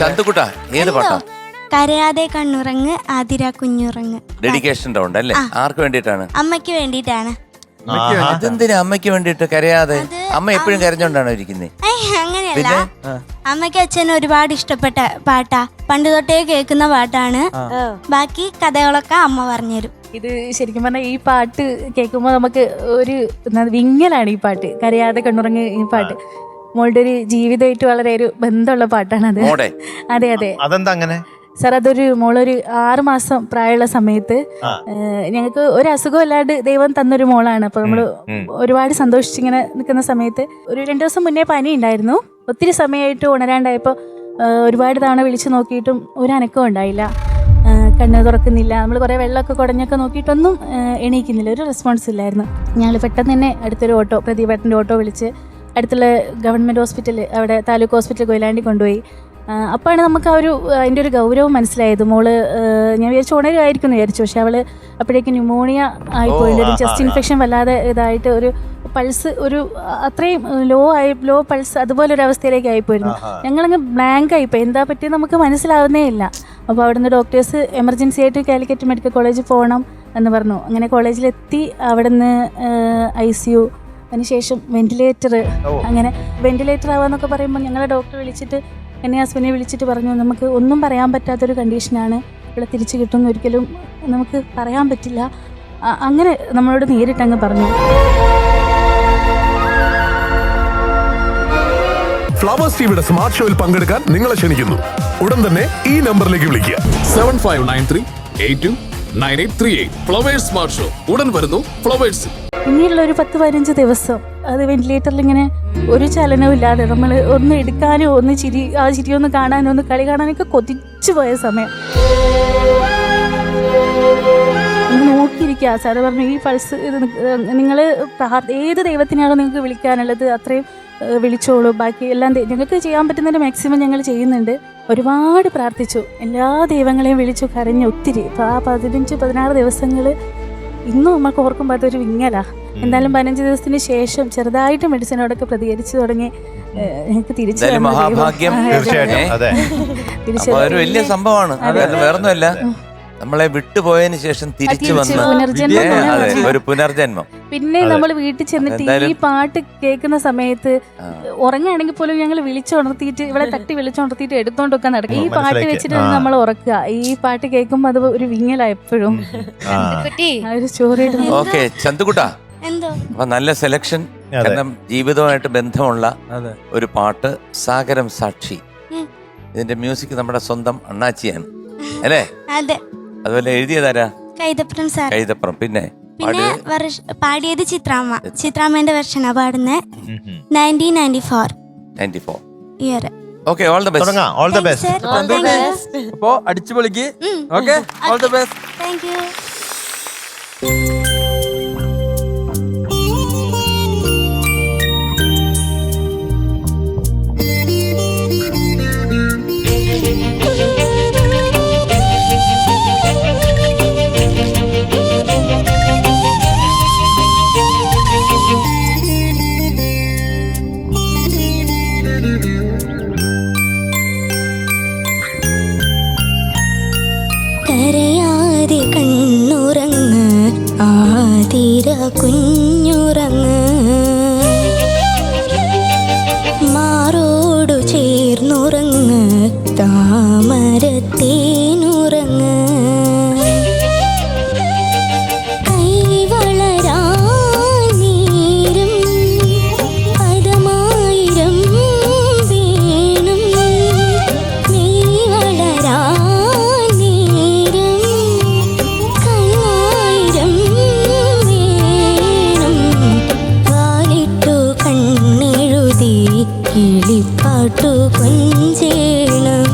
ചന്തുക്കുട്ട ഏത് പാട്ടാ? കരയാതെ കണ്ണുറങ്ങ് ആതിര കുഞ്ഞുറങ്ങ്. ഡെഡിക്കേഷൻ റൗണ്ട് അല്ലേ? ആർക്ക് വേണ്ടിയിട്ടാണ്? അമ്മയ്ക്ക് വേണ്ടിയിട്ടാണ്. അതെന്തിനാ അമ്മയ്ക്ക് വേണ്ടിയിട്ട് കരയാതെ? അമ്മ എപ്പോഴും കരഞ്ഞോണ്ടാണോ ഇരിക്കുന്നത് അങ്ങനെയല്ല. അമ്മയ്ക്ക് അച്ഛൻ ഒരുപാട് ഇഷ്ടപ്പെട്ട പാട്ടാ. പണ്ട് തൊട്ടേ കേൾക്കുന്ന പാട്ടാണ്. ബാക്കി കഥകളൊക്കെ അമ്മ പറഞ്ഞുതരും. ഇത് ശരിക്കും പറഞ്ഞാൽ ഈ പാട്ട് കേൾക്കുമ്പോൾ നമുക്ക് ഒരു വിങ്ങലാണ് ഈ പാട്ട്. കരയാതെ കണ്ണുറങ്ങ് ഈ പാട്ട്. മോളുടെ ഒരു ജീവിതമായിട്ട് വളരെ ഒരു ബന്ധമുള്ള പാട്ടാണ് മോടെ അതെ അതെ. അതെന്താ അങ്ങനെ? സാർ അതൊരു മോളൊരു ആറ് മാസം പ്രായമുള്ള സമയത്ത് ഞങ്ങൾക്ക് ഒരു അസുഖം അല്ലാണ്ട് ദൈവം തന്നൊരു മോളാണ്. അപ്പൊ നമ്മൾ ഒരുപാട് സന്തോഷിച്ചിങ്ങനെ നിൽക്കുന്ന സമയത്ത് ഒരു രണ്ടു ദിവസം മുന്നേ പനി ഉണ്ടായിരുന്നു. ഒത്തിരി സമയമായിട്ട് ഉണരാണ്ടായപ്പോൾ ഒരുപാട് തവണ വിളിച്ചു നോക്കിയിട്ടും ഒരു അനക്കം ഉണ്ടായില്ല. കണ്ണ് തുറക്കുന്നില്ല. നമ്മൾ കുറേ വെള്ളമൊക്കെ കുടഞ്ഞൊക്കെ നോക്കിയിട്ടൊന്നും എണീക്കുന്നില്ല. ഒരു റെസ്പോൺസ് ഇല്ലായിരുന്നു. ഞങ്ങൾ പെട്ടെന്ന് തന്നെ അടുത്തൊരു ഓട്ടോ പ്രദീപേട്ടന്റെ ഓട്ടോ വിളിച്ച് അടുത്തുള്ള ഗവൺമെന്റ് ഹോസ്പിറ്റൽ അവിടെ താലൂക്ക് ഹോസ്പിറ്റൽ കൊയിലാണ്ടി കൊണ്ടുപോയി. അപ്പോഴാണ് നമുക്ക് ആ ഒരു അതിന്റെ ഒരു ഗൗരവം മനസ്സിലായത്. മോൾ ഞാൻ വിചാരിച്ചു ഉണരുമായിരിക്കും എന്ന് വിചാരിച്ചു. പക്ഷെ അവൾ അപ്പോഴേക്കും ന്യൂമോണിയ ആയിപ്പോയി ഒരു ചെസ്റ്റ് ഇൻഫെക്ഷൻ വല്ലാതെ ഇതായിട്ട് ഒരു പൾസ് ഒരു അത്രയും ലോ ആയി ലോ പൾസ് അതുപോലെ ഒരു അവസ്ഥയിലേക്ക് ആയിപ്പോയിരുന്നു. ഞങ്ങളങ്ങ് ബ്ലാങ്ക് ആയിപ്പോയി. എന്താ പറ്റിയത് നമുക്ക് മനസ്സിലാവുന്നേ ഇല്ല. അപ്പോൾ അവിടുന്ന് ഡോക്ടേഴ്സ് എമർജൻസി ആയിട്ട് കാലിക്കറ്റ് മെഡിക്കൽ കോളേജിൽ പോകണം എന്ന് പറഞ്ഞു. അങ്ങനെ കോളേജിലെത്തി അവിടുന്ന് ഐ സി യു അതിനുശേഷം വെന്റിലേറ്റർ അങ്ങനെ വെന്റിലേറ്റർ ആവാന്നൊക്കെ പറയുമ്പോൾ ഞങ്ങളെ ഡോക്ടർ വിളിച്ചിട്ട് എന്നെ ഹസ്ബൻഡിനെ വിളിച്ചിട്ട് പറഞ്ഞു നമുക്ക് ഒന്നും പറയാൻ പറ്റാത്തൊരു കണ്ടീഷനാണ് ഇവിടെ തിരിച്ചു കിട്ടുമെന്ന് ഒരിക്കലും നമുക്ക് പറയാൻ പറ്റില്ല. അങ്ങനെ നമ്മളോട് നേരിട്ടങ്ങ് പറഞ്ഞു. ഫ്ലവേഴ്സ് ടിവിയുടെ സ്മാർട്ട് ഷോയിൽ പങ്കെടുക്കാൻ നിങ്ങളെ ക്ഷണിക്കുന്നു. ഉടൻ തന്നെ ഈ നമ്പറിലേക്ക് വിളിക്കുക. Seven five nine three eight two nine eight three eight Flowers smart show ഉടൻ വരുന്നു ഫ്ലവേഴ്സ് പിന്നീടുള്ള ഒരു പത്ത് പതിനഞ്ച് ദിവസം അത് വെന്റിലേറ്ററിൽ ഇങ്ങനെ ഒരു ചലനവും ഇല്ലാതെ നമ്മൾ ഒന്ന് എടുക്കാനോ ഒന്ന് ചിരി ആ ചിരി ഒന്ന് കാണാനോ ഒന്ന് കളി കാണാനൊക്കെ കൊതിച്ചു പോയ സമയം. നോക്കിയിരിക്കുക. സാറ് പറഞ്ഞു ഈ പൾസ് ഇത് നിങ്ങൾ ഏത് ദൈവത്തിനാണോ നിങ്ങൾക്ക് വിളിക്കാനുള്ളത് അത്രയും വിളിച്ചോളൂ. ബാക്കി എല്ലാം ഞങ്ങൾക്ക് ചെയ്യാൻ പറ്റുന്നതിന്റെ മാക്സിമം ഞങ്ങൾ ചെയ്യുന്നുണ്ട്. ഒരുപാട് പ്രാർത്ഥിച്ചു. എല്ലാ ദൈവങ്ങളെയും വിളിച്ചു കരഞ്ഞു ഒത്തിരി. അപ്പോൾ ആ പതിനഞ്ച് പതിനാറ് ദിവസങ്ങൾ ഇന്നും നമുക്ക് ഓർക്കുമ്പോൾ അതൊരു വിങ്ങലാ. എന്തായാലും പതിനഞ്ച് ദിവസത്തിന് ശേഷം ചെറുതായിട്ട് മെഡിസിനോടൊക്കെ പ്രതികരിച്ചു തുടങ്ങി ഞങ്ങൾക്ക് തിരിച്ചു മഹാഭാഗ്യം. തീർച്ചയായിട്ടും വലിയ സംഭവമാണ്. വേറൊന്നുമല്ല. നമ്മളെ വിട്ടുപോയതിന് ശേഷം തിരിച്ചു വന്ന്. ഒരു പുനർജന്മം. പിന്നെ നമ്മൾ വീട്ടിൽ ചെന്നിട്ട് ഈ പാട്ട് കേൾക്കുന്ന സമയത്ത് ഉറങ്ങുകയാണെങ്കിൽ പോലും ഞങ്ങൾ വിളിച്ചുണർത്തിയിട്ട് ഇവിടെ തട്ടി വിളിച്ചുണർത്തിയിട്ട് എടുത്തോണ്ടൊക്കെ നടക്കും. ഈ പാട്ട്. വെച്ചിട്ട് നമ്മൾ ഉറക്കുക. ഈ പാട്ട് കേൾക്കുമ്പോൾ അത് ഒരു വിങ്ങലാ എപ്പോഴും ഒരു സ്റ്റോറി ഓക്കെ ചന്തുകുട്ട. അപ്പൊ നല്ല സെലക്ഷൻ. കാരണം ജീവിതവുമായിട്ട് ബന്ധമുള്ള ഒരു പാട്ട് സാഗരം സാക്ഷി. ഇതിന്റെ മ്യൂസിക് നമ്മുടെ സ്വന്തം അണ്ണാച്ചിയാണ്. അല്ലേ? അതെ. അതുപോലെ എഴുതിയതാരാ? കൈതപ്പുറം സാർ. കൈതപ്പുറം. പിന്നെ പിന്നെ പാടിയത്? ചിത്രാമ്മ. ചിത്രാമ്മന്റെ വെർഷനാ പാടുന്നത്. Nineteen ninety four ninety four year okay all the best തുടങ്ങാം. ഓൾ ദ ബെസ്റ്റ് അപ്പോ അടിച്ചു പൊളിക്ക് okay all the best thank you കരയാതെ കണ്ണുറങ്ങ് ആതിര കുഞ്ഞുറങ്ങ്. കിളിപ്പാട്ടു കൊഞ്ചേണം.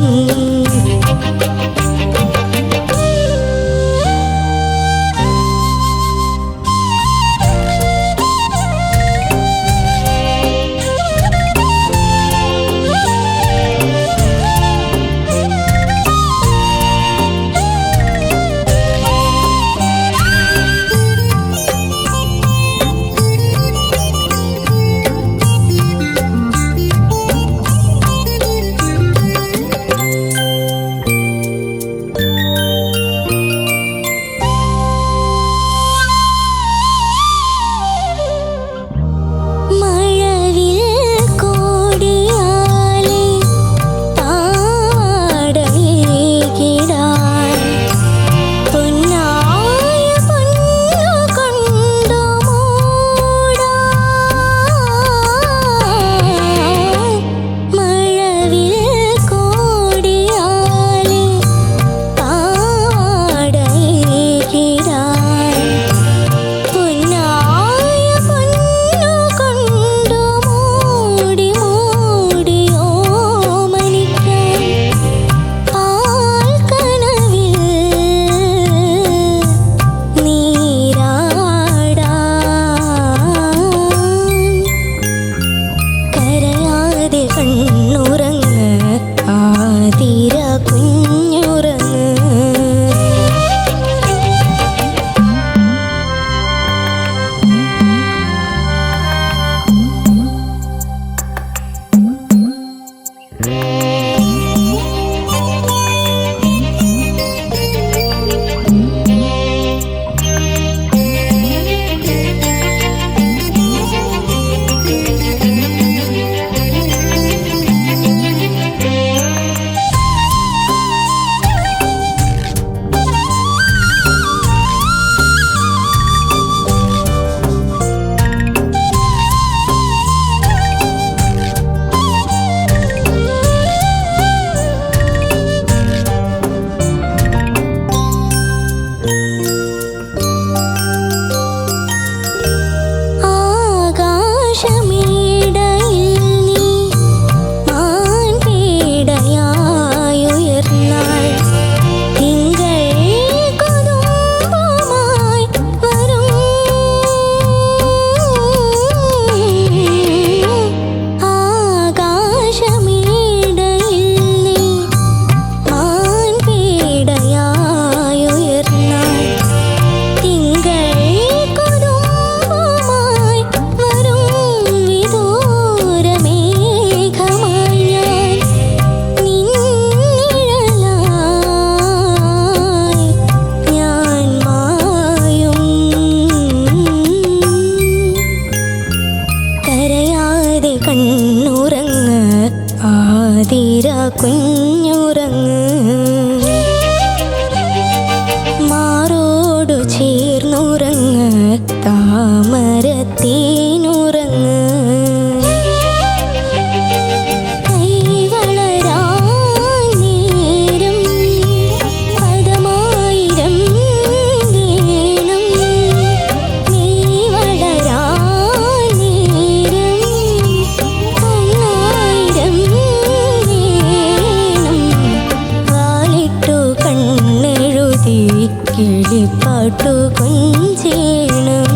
കിളിപ്പാട്ടു കൊഞ്ചേണം.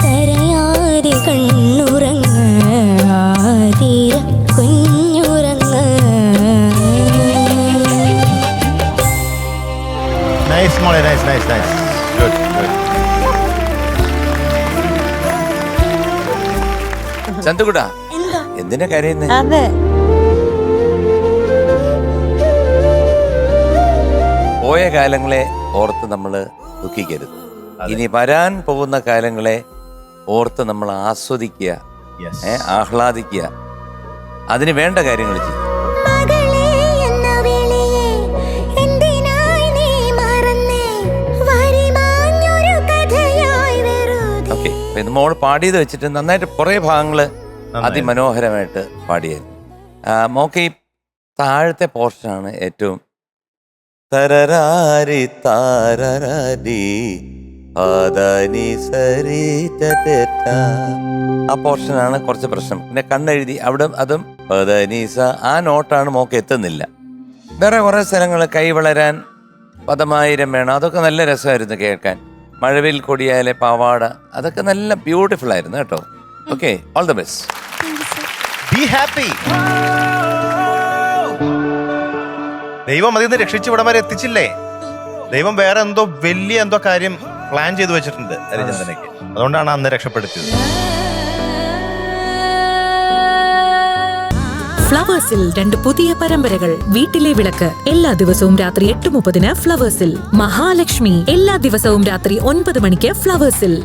കരയാതെ കണ്ണുറങ്ങ ആതിര കുഞ്ഞുറങ്ങ. നൈസ് മോളെ nice nice nice good good ചന്തുകുടാ എന്തിനാ കരയുന്നത് അതെ. പോയ കാലങ്ങളെ ഓർത്ത് നമ്മൾ ദുഃഖിക്കരുത്. ഇനി വരാൻ പോകുന്ന കാലങ്ങളെ ഓർത്ത് നമ്മൾ ആസ്വദിക്കുക ആഹ്ലാദിക്കുക. അതിന് വേണ്ട കാര്യങ്ങൾ ചെയ്യും. മകളെ എന്ന വിളിയെ എന്തിനായി നീ മറന്നേ? വരിമാഞ്ഞൊരു കഥയായി വെറുതെ. ഓക്കെ മോൾ പാടിയത് വെച്ചിട്ട് നന്നായിട്ട് കുറേ ഭാഗങ്ങൾ അതിമനോഹരമായിട്ട് പാടിയായിരുന്നു. മോക്കെ മോക്ക് ഈ താഴത്തെ പോർഷനാണ് ഏറ്റവും തരരാരി സരി ആ പോർഷനാണ് കുറച്ച് പ്രശ്നം. പിന്നെ കണ്ണെഴുതി അവിടെ അതും പദനീസ ആ നോട്ടാണ് മോക്ക് എത്തുന്നില്ല. വേറെ കുറേ സ്ഥലങ്ങൾ കൈ വളരാൻ പദമായിരം വേണം. അതൊക്കെ നല്ല രസമായിരുന്നു കേൾക്കാൻ. മഴവിൽ കൊടിയാലെ പാവാട അതൊക്കെ നല്ല ബ്യൂട്ടിഫുൾ ആയിരുന്നു കേട്ടോ. Okay all the best be happy ദൈവം അതിൽ നിന്ന് രക്ഷിച്ച് ഇവിടെ വരെ എത്തിച്ചില്ലേ? ദൈവം വേറെ എന്തോ വലിയ എന്തോ കാര്യം പ്ലാൻ ചെയ്തു വെച്ചിട്ടുണ്ട് ഹരിചന്ദനക്ക് അതുകൊണ്ടാണ് അന്ന് രക്ഷപ്പെടുത്തിയത്. ഫ്ലവേഴ്സിൽ രണ്ട് പുതിയ പരമ്പരകൾ വീട്ടിലെ വിളക്ക് എല്ലാ ദിവസവും രാത്രി എട്ട് മുപ്പതിന് ഫ്ലവേഴ്സിൽ. മഹാലക്ഷ്മി എല്ലാ ദിവസവും രാത്രി ഒൻപത് മണിക്ക് ഫ്ലവേഴ്സിൽ.